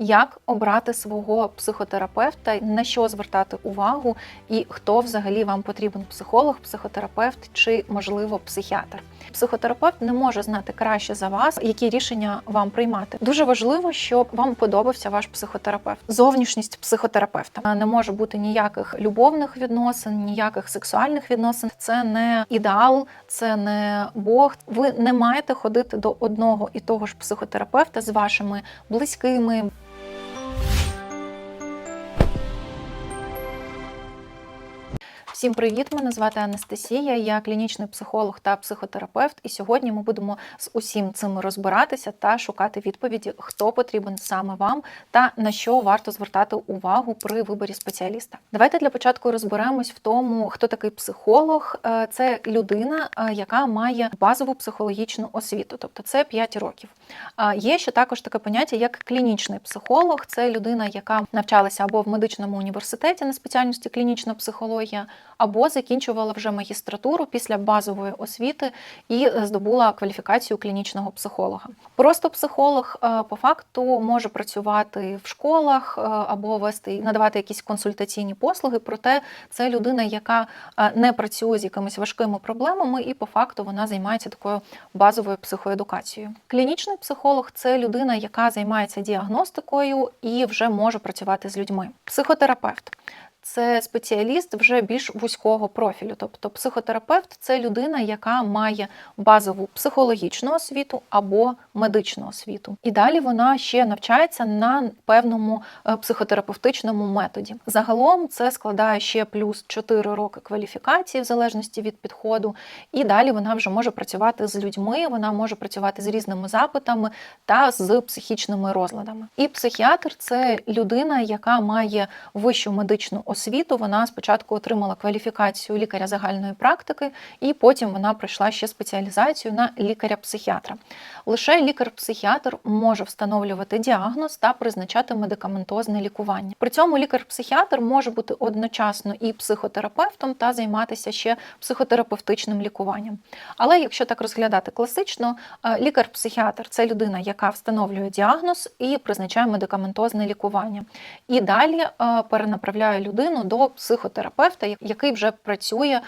Як обрати свого психотерапевта, на що звертати увагу, і хто взагалі вам потрібен психолог, психотерапевт чи, можливо, психіатр? Психотерапевт не може знати краще за вас, які рішення вам приймати. Дуже важливо, щоб вам подобався ваш психотерапевт. Зовнішність психотерапевта не може бути ніяких любовних відносин, ніяких сексуальних відносин. Це не ідеал, це не Бог. Ви не маєте ходити до одного і того ж психотерапевта з вашими близькими. Всім привіт! Мене звати Анастасія. Я клінічний психолог та психотерапевт. І сьогодні ми будемо з усім цим розбиратися та шукати відповіді, хто потрібен саме вам та на що варто звертати увагу при виборі спеціаліста. Давайте для початку розберемось в тому, хто такий психолог. Е, Це людина, е, яка має базову психологічну освіту, тобто це 5 років. Є ще також таке поняття, як клінічний психолог. Це людина, яка навчалася або в медичному університеті на спеціальності клінічна психологія, або закінчувала вже магістратуру після базової освіти і здобула кваліфікацію клінічного психолога. Просто психолог е, по факту може працювати в школах е, або вести надавати якісь консультаційні послуги. Проте це людина, яка е, не працює з якимись важкими проблемами, і по факту вона займається такою базовою психоедукацією. Клінічний психолог це людина, яка займається діагностикою і вже може працювати з людьми. Психотерапевт. Це спеціаліст вже більш вузького профілю, тобто психотерапевт це людина, яка має базову психологічну освіту або медичну освіту. І далі вона ще навчається на певному е, психотерапевтичному методі. Загалом це складає ще плюс 4 роки кваліфікації в залежності від підходу. І далі вона вже може працювати з людьми, вона може працювати з різними запитами та з психічними розладами. І психіатр це людина, яка має вищу медичну освіту. Вона спочатку отримала кваліфікацію лікаря загальної практики, і потім вона пройшла ще спеціалізацію на лікаря-психіатра. Лише лікар-психіатр може встановлювати діагноз та призначати медикаментозне лікування. При цьому лікар-психіатр може бути одночасно і психотерапевтом та займатися ще психотерапевтичним лікуванням. Але якщо так розглядати класично, е, лікар-психіатр це людина, яка встановлює діагноз і призначає медикаментозне лікування. І далі е, перенаправляє людину до психотерапевта, який вже працює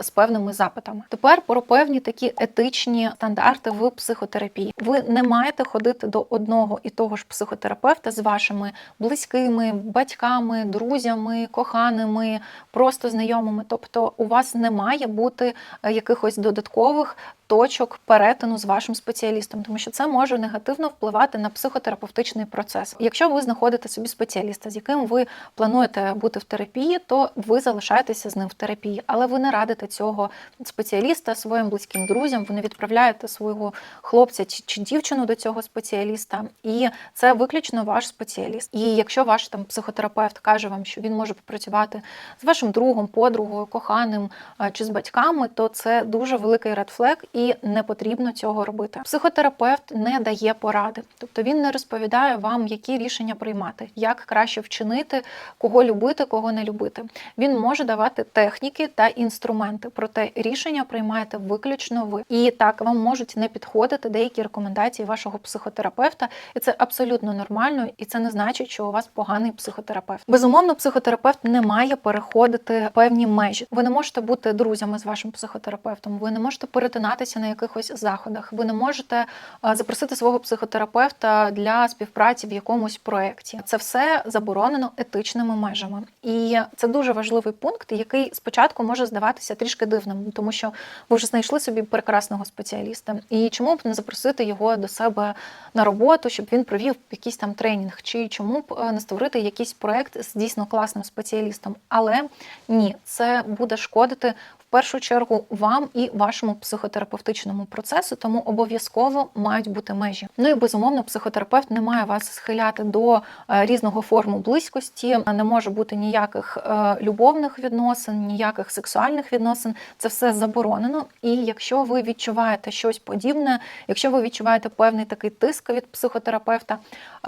з певними запитами. Тепер про певні такі етичні стандарти в психотерапії. Ви не маєте ходити до одного і того ж психотерапевта з вашими близькими, батьками, друзями, коханими, просто знайомими. Тобто, у вас не має бути е, якихось додаткових точок перетину з вашим спеціалістом, тому що це може негативно впливати на психотерапевтичний процес. Якщо ви знаходите собі спеціаліста, з яким ви плануєте бути в терапії, то ви залишаєтеся з ним в терапії, але ви не радите цього спеціаліста своїм близьким друзям. Ви не відправляєте свого хлопця чи, чи дівчину до цього спеціаліста, і це виключно ваш спеціаліст. І якщо ваш там психотерапевт каже вам, що він може попрацювати з вашим другом, подругою, коханим чи з батьками, то це дуже великий редфлег і не потрібно цього робити. Психотерапевт не дає поради, тобто він не розповідає вам, які рішення приймати, як краще вчинити, кого любити, кого не любити. Він може давати техніки та інструменти, проте рішення приймаєте виключно ви. І так вам можуть не підходити деякі рекомендації вашого психотерапевта, і це абсолютно нормально, і це не значить, що у вас поганий психотерапевт. Безумовно, психотерапевт не має переходити певні межі. Ви не можете бути друзями з вашим психотерапевтом, ви не можете перетинатися на якихось заходах. Ви не можете е, запросити свого психотерапевта для співпраці в якомусь проєкті. Це все заборонено етичними межами. І це дуже важливий пункт, який спочатку може здаватися трішки дивним, тому що ви вже знайшли собі прекрасного спеціаліста. І чому б не запросити його до себе на роботу, щоб він провів якийсь там тренінг, чи чому б е, не створити якийсь проект з дійсно класним спеціалістом? Але ні, це буде шкодити першу чергу вам і вашому психотерапевтичному процесу, тому обов'язково мають бути межі. Ну і безумовно, психотерапевт не має вас схиляти до е, різного форму близькості, не може бути ніяких е, любовних відносин, ніяких сексуальних відносин. Це все заборонено. І якщо ви відчуваєте щось подібне, якщо ви відчуваєте певний такий тиск від психотерапевта,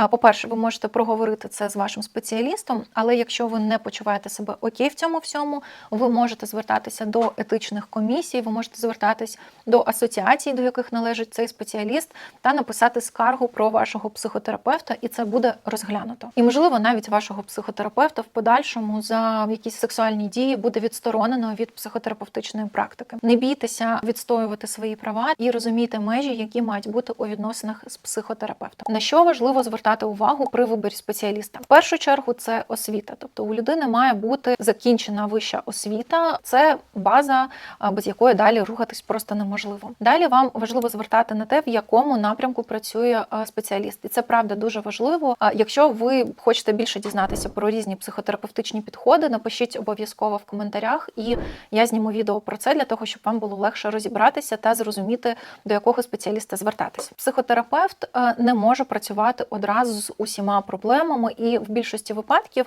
е, по-перше, ви можете проговорити це з вашим спеціалістом, але якщо ви не почуваєте себе окей в цьому всьому, ви можете звертатися до етичних комісій, ви можете звертатись до асоціацій, до яких належить цей спеціаліст, та написати скаргу про вашого психотерапевта, і це буде розглянуто. І можливо, навіть вашого психотерапевта в подальшому за якісь сексуальні дії буде відсторонено від психотерапевтичної практики. Не бійтеся відстоювати свої права і розумійте межі, які мають бути у відносинах з психотерапевтом. На що важливо звертати увагу при виборі спеціаліста? В першу чергу це освіта, тобто у людини має бути закінчена вища освіта. Це база, а, без якої далі рухатись просто неможливо. Далі вам важливо звертати на те, в якому напрямку працює спеціаліст, і це правда дуже важливо. Якщо ви хочете більше дізнатися про різні психотерапевтичні підходи, напишіть обов'язково в коментарях, і я зніму відео про це для того, щоб вам було легше розібратися та зрозуміти, до якого спеціаліста звертатися. Психотерапевт не може працювати одразу з усіма проблемами, і в більшості випадків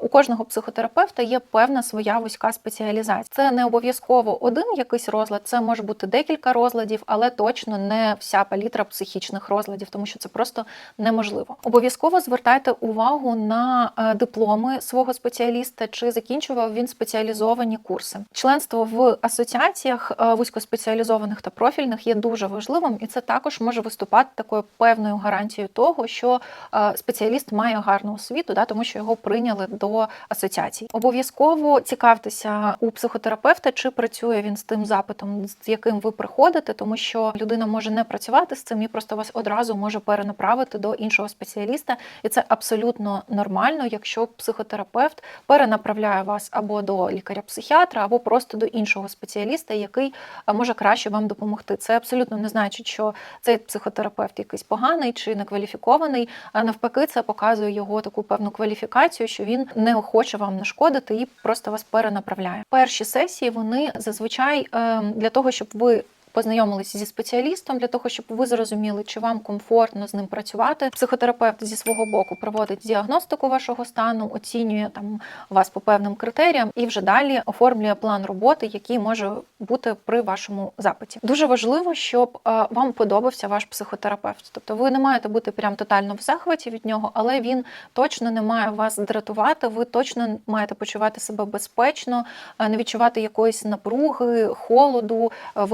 у кожного психотерапевта є певна своя вузька спеціалізація. Це не обов'язково один якийсь розлад, це може бути декілька розладів, але точно не вся палітра психічних розладів, тому що це просто неможливо. Обов'язково звертайте увагу на е, дипломи свого спеціаліста, чи закінчував він спеціалізовані курси. Членство в асоціаціях е, вузькоспеціалізованих та профільних є дуже важливим, і це також може виступати такою певною гарантією того, що е, спеціаліст має гарну освіту, да, тому що його прийняли до асоціацій. Обов'язково цікавтеся у психотерапевта, чи працює він з тим запитом, з яким ви приходите, тому що людина може не працювати з цим і просто вас одразу може перенаправити до іншого спеціаліста, і це абсолютно нормально, якщо психотерапевт перенаправляє вас або до лікаря-психіатра, або просто до іншого спеціаліста, який може краще вам допомогти. Це абсолютно не значить, що цей психотерапевт якийсь поганий чи некваліфікований. А навпаки, це показує його таку певну кваліфікацію, що він не хоче вам нашкодити і просто вас перенаправляє. Перші сесії вони зазвичай ем, для того, щоб ви познайомилися зі спеціалістом для того, щоб ви зрозуміли, чи вам комфортно з ним працювати. Психотерапевт зі свого боку проводить діагностику вашого стану, оцінює там вас по певним критеріям і вже далі оформлює план роботи, який може бути при вашому запиті. Дуже важливо, щоб е, вам подобався ваш психотерапевт. Тобто ви не маєте бути прям тотально в захваті від нього, але він точно не має вас дратувати. Ви точно маєте почувати себе безпечно, е, не відчувати якоїсь напруги, холоду, е,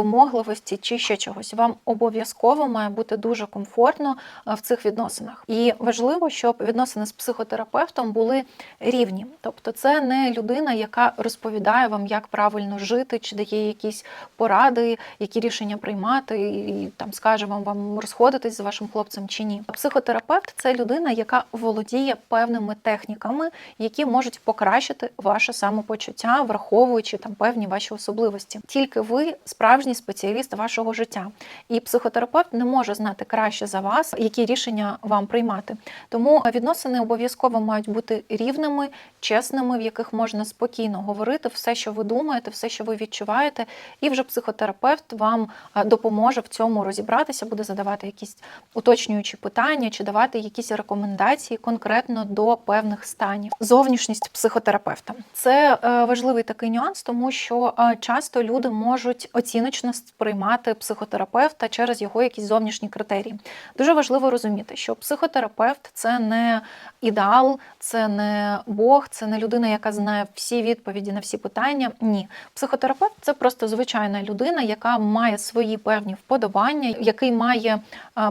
вимогливості чи ще чогось. Вам обов'язково має бути дуже комфортно е, в цих відносинах. І важливо, щоб відносини з психотерапевтом були рівні. Тобто, це не людина, яка розповідає вам, як правильно жити, чи дає якісь поради, які рішення приймати, і там скаже вам вам розходитись з вашим хлопцем чи ні. Психотерапевт це людина, яка володіє певними техніками, які можуть покращити ваше самопочуття, враховуючи там певні ваші особливості. Тільки ви справжній спеціаліст вашого життя, і психотерапевт не може знати краще за вас, які рішення вам приймати. Тому відносини обов'язково мають бути рівними, чесними, в яких можна спокійно говорити все, що ви думаєте, все, що ви відчуваєте, і вже психотерапевт вам допоможе в цьому розібратися, буде задавати якісь уточнюючі питання чи давати якісь рекомендації конкретно до певних станів. Зовнішність психотерапевта це е, важливий такий нюанс, тому що е, часто люди можуть оціночно сприймати психотерапевта через його якісь зовнішні критерії. Дуже важливо розуміти, що психотерапевт це не ідеал, це не Бог, це не людина, яка знає всі відповіді на всі питання. Ні, психотерапевт це просто звичайна людина, яка має свої певні вподобання, який має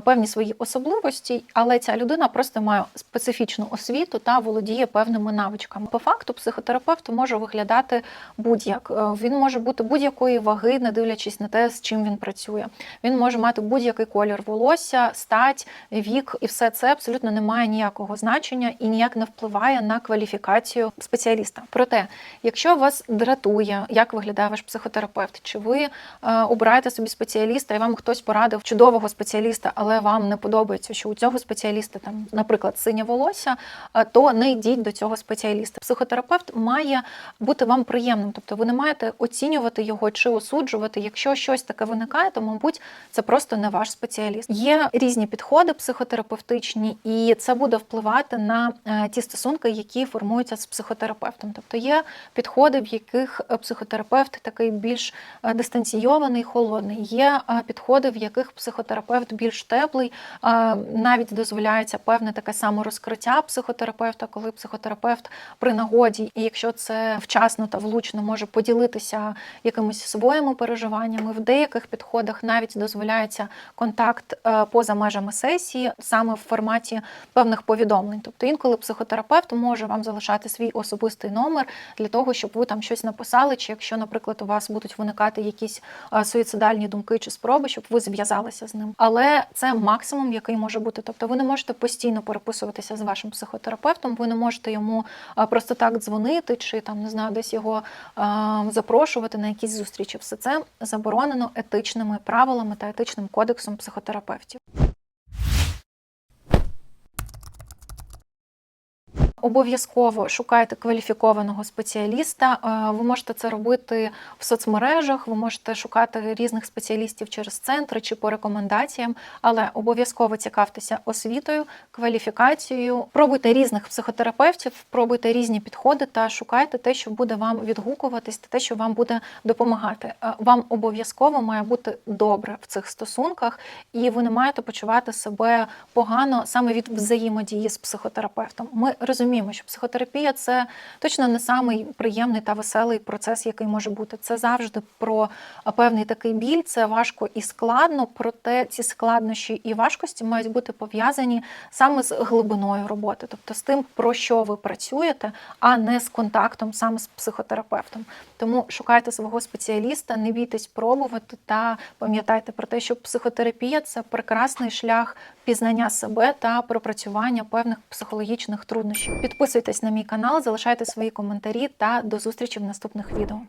певні свої особливості, але ця людина просто має специфічну освіту та володіє певними навичками. По факту, психотерапевт може виглядати будь-як. Е, Він може бути будь-якої ваги, не дивлячись на те, з чим він працює. Він може мати будь-який колір волосся, стать, вік, і все це абсолютно не має ніякого значення і ніяк не впливає на кваліфікацію спеціаліста. Проте, якщо вас дратує, як виглядає ваш психотерапевт, чи ви е, обираєте собі спеціаліста, і вам хтось порадив чудового спеціаліста, але вам не подобається, що у цього спеціаліста там, наприклад, синє волосся, е, то не йдіть до цього спеціаліста. Психотерапевт має бути вам приємним, тобто ви не маєте оцінювати його чи осуджувати, якщо щось таке таке виникає, то мабуть це просто не ваш спеціаліст. Є різні підходи психотерапевтичні, і це буде впливати на е, ті стосунки, які формуються з психотерапевтом. Тобто є підходи, в яких е, психотерапевт такий більш е, дистанційований, холодний. Є підходи, в яких психотерапевт більш теплий, навіть дозволяється певне таке саморозкриття психотерапевта, коли психотерапевт при нагоді, і якщо це вчасно та влучно може поділитися якимись своїми переживаннями. В деяких підходах навіть дозволяється контакт е, поза межами сесії, саме в форматі певних повідомлень. Тобто інколи психотерапевт може вам залишати свій особистий номер для того, щоб ви там щось написали, чи якщо, наприклад, у вас будуть виникати якісь е, суїцидальні думки чи спроби, щоб ви зв'язалися з ним. Але це максимум, який може бути. Тобто, ви не можете постійно переписуватися з вашим психотерапевтом, ви не можете йому е, просто так дзвонити, чи там не знаю, десь його запрошувати на якісь зустрічі. Все це заборонено етичними правилами та етичним кодексом психотерапевтів. Обов'язково шукайте кваліфікованого спеціаліста. Е, Ви можете це робити в соцмережах, ви можете шукати різних спеціалістів через центри чи по рекомендаціям, але обов'язково цікавтеся освітою, кваліфікацією. Пробуйте різних психотерапевтів, пробуйте різні підходи та шукайте те, що буде вам відгукуватись, те, що вам буде допомагати. Е, Вам обов'язково має бути добре в цих стосунках, і ви не маєте почувати себе погано саме від взаємодії з психотерапевтом. Ми розуміємо, що психотерапія це точно не самий приємний та веселий процес, який може бути. Це завжди про певний такий біль, це важко і складно, проте ці складнощі і важкості мають бути пов'язані саме з глибиною роботи, тобто з тим, про що ви працюєте, а не з контактом саме з психотерапевтом. Тому шукайте свого спеціаліста, не бійтесь пробувати та пам'ятайте про те, що психотерапія це прекрасний шлях пізнання себе та пропрацювання певних психологічних труднощів. Підписуйтесь на мій канал, залишайте свої коментарі та до зустрічі в наступних відео.